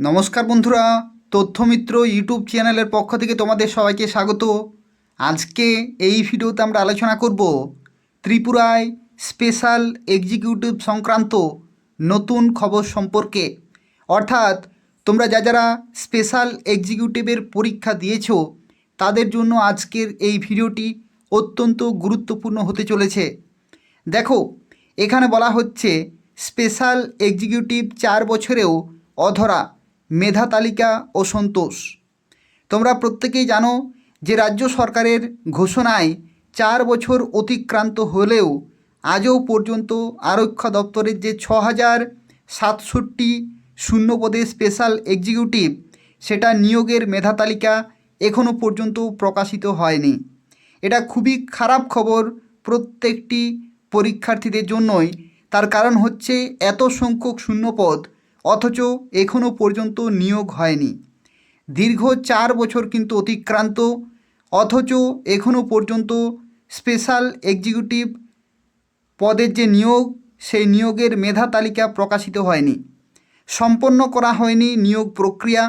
নমস্কার বন্ধুরা, তথ্যমিত্র ইউটিউব চ্যানেলের পক্ষ থেকে তোমাদের সবাইকে স্বাগত। আজকে এই ভিডিওতে আমরা আলোচনা করব ত্রিপুরায় স্পেশাল এক্সিকিউটিভ সংক্রান্ত নতুন খবর সম্পর্কে। অর্থাৎ, তোমরা যা যারা স্পেশাল এক্সিকিউটিভের পরীক্ষা দিয়েছ, তাদের জন্য আজকের এই ভিডিওটি অত্যন্ত গুরুত্বপূর্ণ হতে চলেছে। দেখো, এখানে বলা হচ্ছে, স্পেশাল এক্সিকিউটিভ চার বছরেও অধরা। মেধা তালিকা ও সন্তোষ। তোমরা প্রত্যেকেই জানো যে রাজ্য সরকারের ঘোষণায় চার বছর অতিক্রান্ত হলেও আজও পর্যন্ত আরক্ষা দপ্তরের যে ছ হাজার সাতষট্টি শূন্যপদে স্পেশাল এক্সিকিউটিভ, সেটা নিয়োগের মেধা তালিকা এখনও পর্যন্ত প্রকাশিত হয়নি। এটা খুবই খারাপ খবর প্রত্যেকটি পরীক্ষার্থীদের জন্যই। তার কারণ হচ্ছে এত সংখ্যক শূন্যপদ অথচ এখনও পর্যন্ত নিয়োগ হয়নি। দীর্ঘ চার বছর কিন্তু অতিক্রান্ত, অথচ এখনও পর্যন্ত স্পেশাল এক্সিকিউটিভ পদের যে নিয়োগ, সেই নিয়োগের মেধা তালিকা প্রকাশিত হয়নি। সম্পন্ন করা হয়নি নিয়োগ প্রক্রিয়া।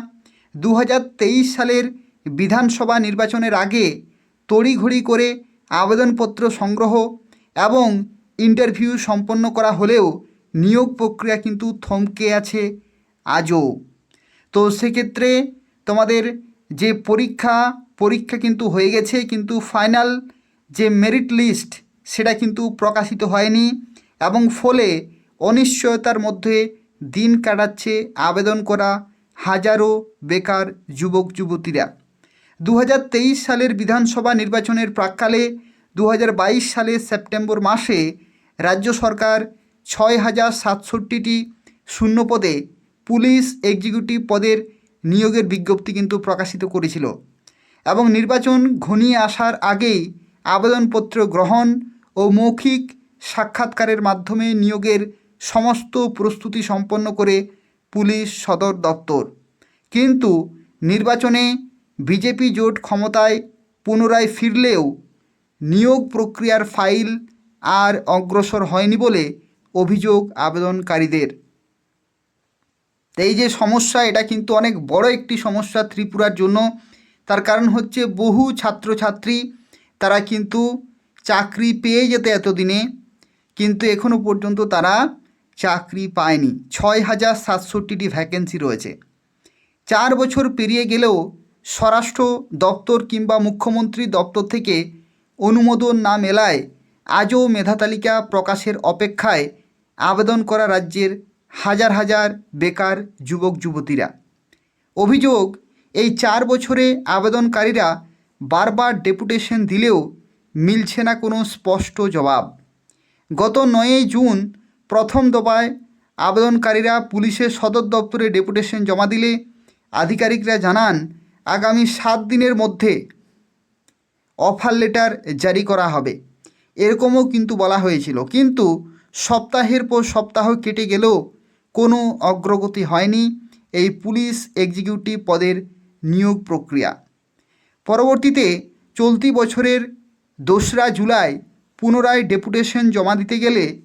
দু হাজার তেইশ সালের বিধানসভা নির্বাচনের আগে তড়িঘড়ি করে আবেদনপত্র সংগ্রহ এবং ইন্টারভিউ সম্পন্ন করা হলেও নিয়োগ প্রক্রিয়া কিন্তু থমকে আছে আজও। তো সেক্ষেত্রে তোমাদের যে পরীক্ষা পরীক্ষা কিন্তু হয়ে গেছে, কিন্তু ফাইনাল যে মেরিট লিস্ট সেটা কিন্তু প্রকাশিত হয়নি এবং ফলে অনিশ্চয়তার মধ্যে দিন কাটাচ্ছে আবেদন করা হাজারো বেকার যুবক, যুবতীরা। দু হাজার তেইশ সালের বিধানসভা নির্বাচনের প্রাক্কালে দু সালের সেপ্টেম্বর মাসে রাজ্য সরকার ছয় হাজার সাতষট্টিটি শূন্যপদে পুলিশ এক্সিকিউটিভ পদের নিয়োগের বিজ্ঞপ্তি কিন্তু প্রকাশিত করেছিল এবং নির্বাচন ঘনিয়ে আসার আগেই আবেদনপত্র গ্রহণ ও মৌখিক সাক্ষাৎকারের মাধ্যমে নিয়োগের সমস্ত প্রস্তুতি সম্পন্ন করে পুলিশ সদর দপ্তর। কিন্তু নির্বাচনে বিজেপি জোট ক্ষমতায় পুনরায় ফিরলেও নিয়োগ প্রক্রিয়ার ফাইল আর অগ্রসর হয়নি বলে অভিযোগ আবেদনকারীদের। এই যে সমস্যা, এটা কিন্তু অনেক বড় একটি সমস্যা ত্রিপুরার জন্য। তার কারণ হচ্ছে বহু ছাত্রছাত্রী, তারা কিন্তু চাকরি পেয়ে যেতে এতদিনে, কিন্তু এখনও পর্যন্ত তারা চাকরি পায়নি। ছয় হাজার সাতষট্টিটি ভ্যাকেন্সি রয়েছে। চার বছর পেরিয়ে গেলেও স্বরাষ্ট্র দপ্তর কিংবা মুখ্যমন্ত্রী দপ্তর থেকে অনুমোদন না মেলায় আজও মেধা তালিকা প্রকাশের অপেক্ষায় আবেদন করা রাজ্যের হাজার হাজার বেকার যুবক যুবতীরা। অভিযোগ, এই চার বছরে আবেদনকারীরা বারবার ডেপুটেশন দিলেও মিলছে না কোনো স্পষ্ট জবাব। গত নয়ই জুন প্রথম দফায় আবেদনকারীরা পুলিশের সদর দপ্তরে ডেপুটেশন জমা দিলে আধিকারিকরা জানান, আগামী সাত দিনের মধ্যে অফার লেটার জারি করা হবে। এরকমও কিন্তু বলা হয়েছিল। কিন্তু সপ্তাহের পর সপ্তাহ কেটে গেলেও কোনো অগ্রগতি হয়নি এই পুলিশ এক্সিকিউটিভ পদের নিয়োগ প্রক্রিয়া। পরবর্তীতে চলতি বছরের দোসরা জুলাই পুনরায় ডেপুটেশন জমা দিতে গেলে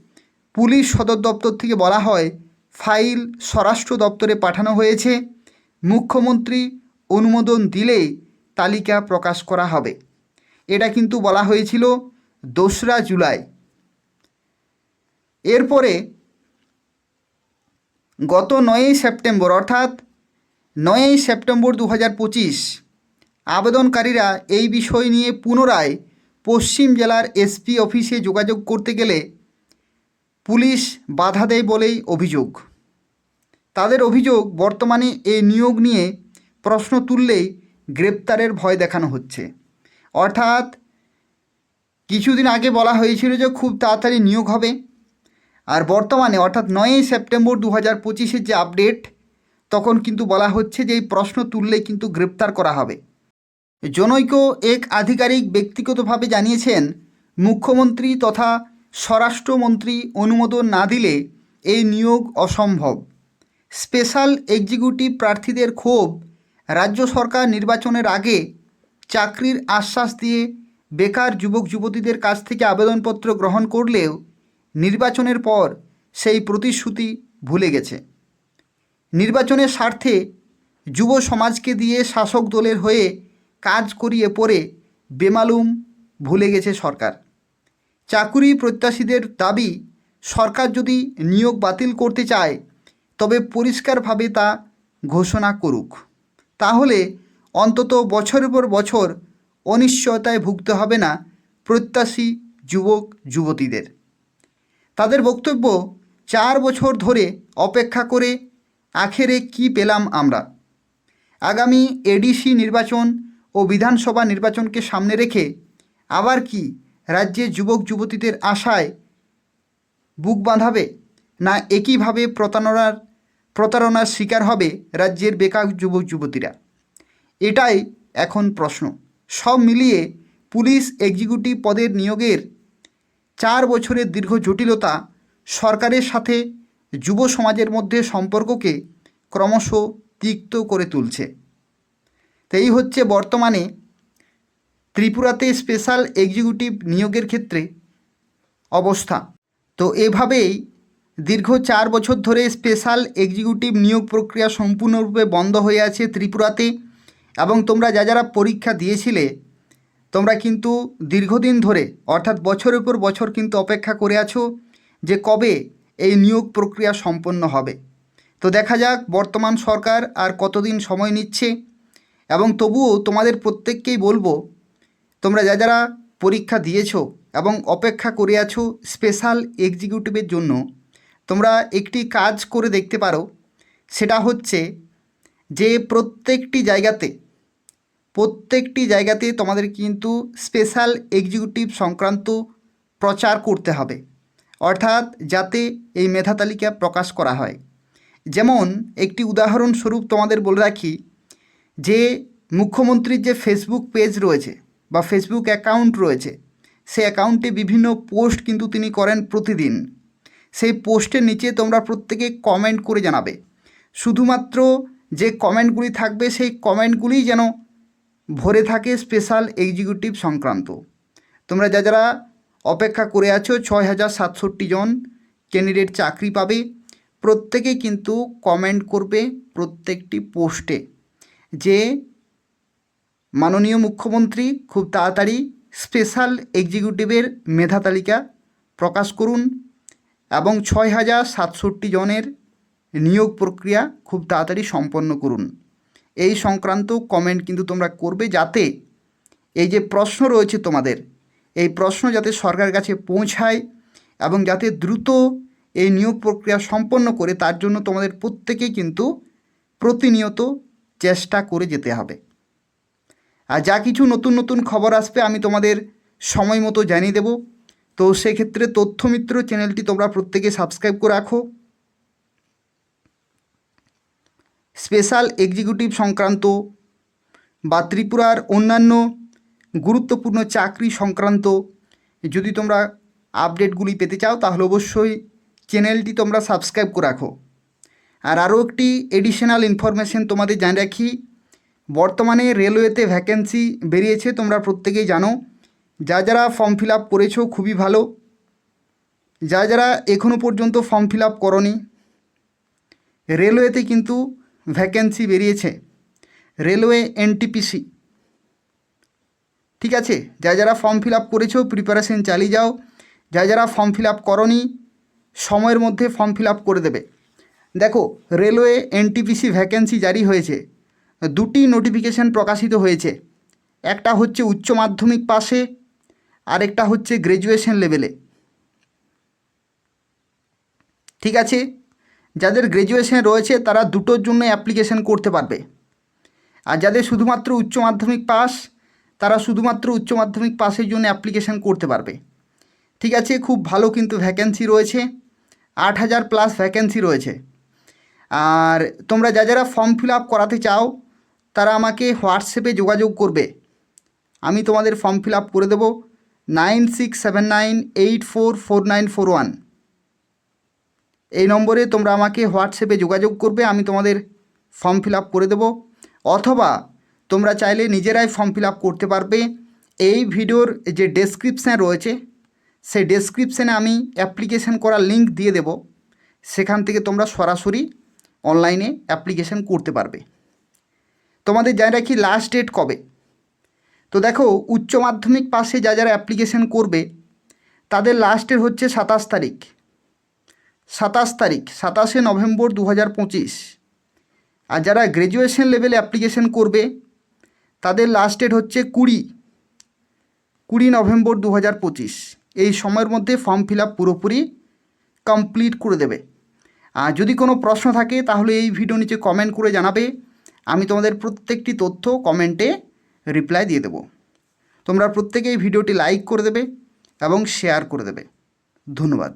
পুলিশ সদর দপ্তর থেকে বলা হয়, ফাইল স্বরাষ্ট্র দপ্তরে পাঠানো হয়েছে। মুখ্যমন্ত্রী অনুমোদন দিলেই তালিকা প্রকাশ করা হবে। এটা কিন্তু বলা হয়েছিল দোসরা জুলাই। এরপরে গত নয়ই সেপ্টেম্বর, অর্থাৎ নয়ই সেপ্টেম্বর দু পঁচিশ, আবেদনকারীরা এই বিষয় নিয়ে পুনরায় পশ্চিম জেলার এসপি অফিসে যোগাযোগ করতে গেলে পুলিশ বাধা দেয় বলেই অভিযোগ। তাদের অভিযোগ, বর্তমানে এই নিয়োগ নিয়ে প্রশ্ন তুললেই গ্রেপ্তারের ভয় দেখানো হচ্ছে। অর্থাৎ কিছুদিন আগে বলা হয়েছিল যে খুব তাড়াতাড়ি নিয়োগ হবে। আর বর্তমানে, অর্থাৎ নয়ই সেপ্টেম্বর দু হাজার পঁচিশের যে আপডেট, তখন কিন্তু বলা হচ্ছে যে এই প্রশ্ন তুললে কিন্তু গ্রেপ্তার করা হবে। জনৈক এক আধিকারিক ব্যক্তিগতভাবে জানিয়েছেন, মুখ্যমন্ত্রী তথা স্বরাষ্ট্রমন্ত্রী অনুমোদন না দিলে এই নিয়োগ অসম্ভব। স্পেশাল এক্সিকিউটিভ প্রার্থীদের ক্ষোভ, রাজ্য সরকার নির্বাচনের আগে চাকরির আশ্বাস দিয়ে বেকার যুবক যুবতীদের কাছ থেকে আবেদনপত্র গ্রহণ করলেও নির্বাচনের পর সেই প্রতিশ্রুতি ভুলে গেছে। নির্বাচনের স্বার্থে যুব সমাজকে দিয়ে শাসক দলের হয়ে কাজ করিয়ে পড়ে বেমালুম ভুলে গেছে সরকার। চাকুরি প্রত্যাশীদের দাবি, সরকার যদি নিয়োগ বাতিল করতে চায়, তবে পরিষ্কারভাবে তা ঘোষণা করুক। তাহলে অন্তত বছরের পর বছর অনিশ্চয়তায় ভুগতে হবে না প্রত্যাশী যুবক যুবতীদের তাদের বক্তব্য চার বছর ধরে অপেক্ষা করে আখেরে কি পেলাম আমরা? আগামী এডিসি নির্বাচন ও বিধানসভা নির্বাচনকে সামনে রেখে আবার কি রাজ্যের যুবক যুবতীদের আশায় বুক বাঁধাবে না একইভাবে প্রতারণার প্রতারণার শিকার হবে রাজ্যের বেকার যুবক যুবতীরা? এটাই এখন প্রশ্ন। সব মিলিয়ে পুলিশ এক্সিকিউটিভ পদের নিয়োগের চার বছরের দীর্ঘ জটিলতা সরকারের সাথে যুব সমাজের মধ্যে সম্পর্ককে ক্রমশ তিক্ত করে তুলছে। তাই হচ্ছে বর্তমানে ত্রিপুরাতে স্পেশাল এক্সিকিউটিভ নিয়োগের ক্ষেত্রে অবস্থা। তো এভাবেই দীর্ঘ চার বছর ধরে স্পেশাল এক্সিকিউটিভ নিয়োগ প্রক্রিয়া সম্পূর্ণরূপে বন্ধ হয়ে আছে ত্রিপুরাতে এবং তোমরা যা যারা পরীক্ষা দিয়েছিলে তোমরা কিন্তু দীর্ঘদিন ধরে, অর্থাৎ বছরের পর বছর কিন্তু অপেক্ষা করে আছো যে কবে এই নিয়োগ প্রক্রিয়া সম্পন্ন হবে। তো দেখা যাক, বর্তমান সরকার আর কতদিন সময় নিচ্ছে এবং তবুও তোমাদের প্রত্যেককেই বলব, তোমরা যা যারা পরীক্ষা দিয়েছ এবং অপেক্ষা করে আছো স্পেশাল এক্সিকিউটিভের জন্য, তোমরা একটি কাজ করে দেখতে পারো। সেটা হচ্ছে যে প্রত্যেকটি জায়গাতে প্রত্যেকটি জায়গাতে তোমাদের কিন্তু স্পেশাল এক্সিকিউটিভ সংক্রান্ত প্রচার করতে হবে। অর্থাৎ যাতে এই মেধা তালিকা প্রকাশ করা হয়। যেমন একটি উদাহরণস্বরূপ তোমাদের বলে রাখি যে মুখ্যমন্ত্রীর যে ফেসবুক পেজ রয়েছে বা ফেসবুক অ্যাকাউন্ট রয়েছে সেই অ্যাকাউন্টে বিভিন্ন পোস্ট কিন্তু তিনি করেন প্রতিদিন। সেই পোস্টের নিচে তোমরা প্রত্যেকে কমেন্ট করে জানাবে। শুধুমাত্র যে কমেন্টগুলি থাকবে, সেই কমেন্টগুলিই যেন ভরে থাকে স্পেশাল এক্সিকিউটিভ সংক্রান্ত। তোমরা যা যারা অপেক্ষা করে আছো, ছয় হাজার সাতষট্টি জন ক্যান্ডিডেট চাকরি পাবে। প্রত্যেকে কিন্তু কমেন্ট করবে প্রত্যেকটি পোস্টে যে, মাননীয় মুখ্যমন্ত্রী খুব তাড়াতাড়ি স্পেশাল এক্সিকিউটিভের মেধা তালিকা প্রকাশ করুন এবং ছয় হাজার সাতষট্টি জনের নিয়োগ প্রক্রিয়া খুব তাড়াতাড়ি সম্পন্ন করুন। এই সংক্রান্ত কমেন্ট কিন্তু তোমরা করবে যাতে এই যে প্রশ্ন রয়েছে তোমাদের, এই প্রশ্ন যাতে সরকারের কাছে পৌঁছায় এবং যাতে দ্রুত এই নিয়োগ প্রক্রিয়া সম্পন্ন করে তার জন্য তোমাদের প্রত্যেকেই কিন্তু প্রতিনিয়ত চেষ্টা করে যেতে হবে। আর যা কিছু নতুন নতুন খবর আসবে আমি তোমাদের সময় মতো জানিয়ে দেব। তো সেক্ষেত্রে তথ্যমিত্র চ্যানেলটি তোমরা প্রত্যেকে সাবস্ক্রাইব করে রাখো। স্পেশাল এক্সিকিউটিভ সংক্রান্ত বা ত্রিপুরার অন্যান্য গুরুত্বপূর্ণ চাকরি সংক্রান্ত যদি তোমরা আপডেটগুলি পেতে চাও, তাহলে অবশ্যই চ্যানেলটি তোমরা সাবস্ক্রাইব করে রাখো। আর আরও একটি এডিশনাল ইনফরমেশন তোমাদের জানিয়ে রাখি, বর্তমানে রেলওয়েতে ভ্যাকেন্সি বেরিয়েছে, তোমরা প্রত্যেকেই জানো। যা যারা ফর্ম ফিল আপ করেছ, খুবই ভালো। যা যারা এখনও পর্যন্ত ফর্ম ফিল আপ করনি রেলওয়েতে কিন্তু ভ্যাকেন্সি বেরিয়েছে। Railway NTPC. ঠিক আছে? যা যারা ফর্ম ফিল আপ করেছ প্রিপারেশন চালিয়ে যাও। যা যারা ফর্ম ফিল আপ করনি, সময়ের মধ্যে ফর্ম ফিল আপ করে দেবে। দেখো, রেলওয়ে এনটিপিসি ভ্যাকেন্সি জারি হয়েছে। দুটি নোটিফিকেশান প্রকাশিত হয়েছে। একটা হচ্ছে উচ্চ মাধ্যমিক পাশে আরেকটা হচ্ছে গ্র্যাজুয়েশন লেভেলে ঠিক আছে? যাদের গ্র্যাজুয়েশন রয়েছে, তারা দুটোর জন্য অ্যাপ্লিকেশন করতে পারবে। আর যাদের শুধুমাত্র উচ্চ মাধ্যমিক পাস তারা শুধুমাত্র উচ্চ মাধ্যমিক পাসের জন্য অ্যাপ্লিকেশন করতে পারবে। ঠিক আছে, খুব ভালো কিন্তু ভ্যাকেন্সি রয়েছে। আট হাজার প্লাস ভ্যাকেন্সি রয়েছে। আর তোমরা যা যারা ফর্ম ফিল আপ করাতে চাও, তারা আমাকে হোয়াটসঅ্যাপে যোগাযোগ করবে। আমি তোমাদের ফর্ম ফিল আপ করে দেবো। Nine six seven nine eight four four nine four one. এই নম্বরে তোমরা আমাকে হোয়াটসঅ্যাপে যোগাযোগ করবে, আমি তোমাদের ফর্ম ফিল করে দেবো। অথবা তোমরা চাইলে নিজেরাই ফর্ম ফিল করতে পারবে। এই ভিডিওর যে ডেসক্রিপশান রয়েছে, সেই ডেসক্রিপশানে আমি অ্যাপ্লিকেশান করার লিঙ্ক দিয়ে দেব। সেখান থেকে তোমরা সরাসরি অনলাইনে অ্যাপ্লিকেশন করতে পারবে। তোমাদের জানি রাখি লাস্ট ডেট কবে? তো দেখো, উচ্চ মাধ্যমিক পাশে যা যারা অ্যাপ্লিকেশন করবে, তাদের লাস্ট ডেট হচ্ছে সাতাশ তারিখ। সাতাশ তারিখ, সাতাশে নভেম্বর দু হাজার পঁচিশ। আর যারা গ্র্যাজুয়েশন লেভেলে অ্যাপ্লিকেশন করবে, তাদের লাস্ট ডেট হচ্ছে কুড়ি কুড়ি নভেম্বর দু হাজার পঁচিশ। এই সময়ের মধ্যে ফর্ম ফিল আপ পুরোপুরি কমপ্লিট করে দেবে। আর যদি কোনো প্রশ্ন থাকে, তাহলে এই ভিডিও নিচে কমেন্ট করে জানাবে। আমি তোমাদের প্রত্যেকটি তথ্য কমেন্টে রিপ্লাই দিয়ে দেবো। তোমরা প্রত্যেকেই ভিডিওটি লাইক করে দেবে এবং শেয়ার করে দেবে। ধন্যবাদ।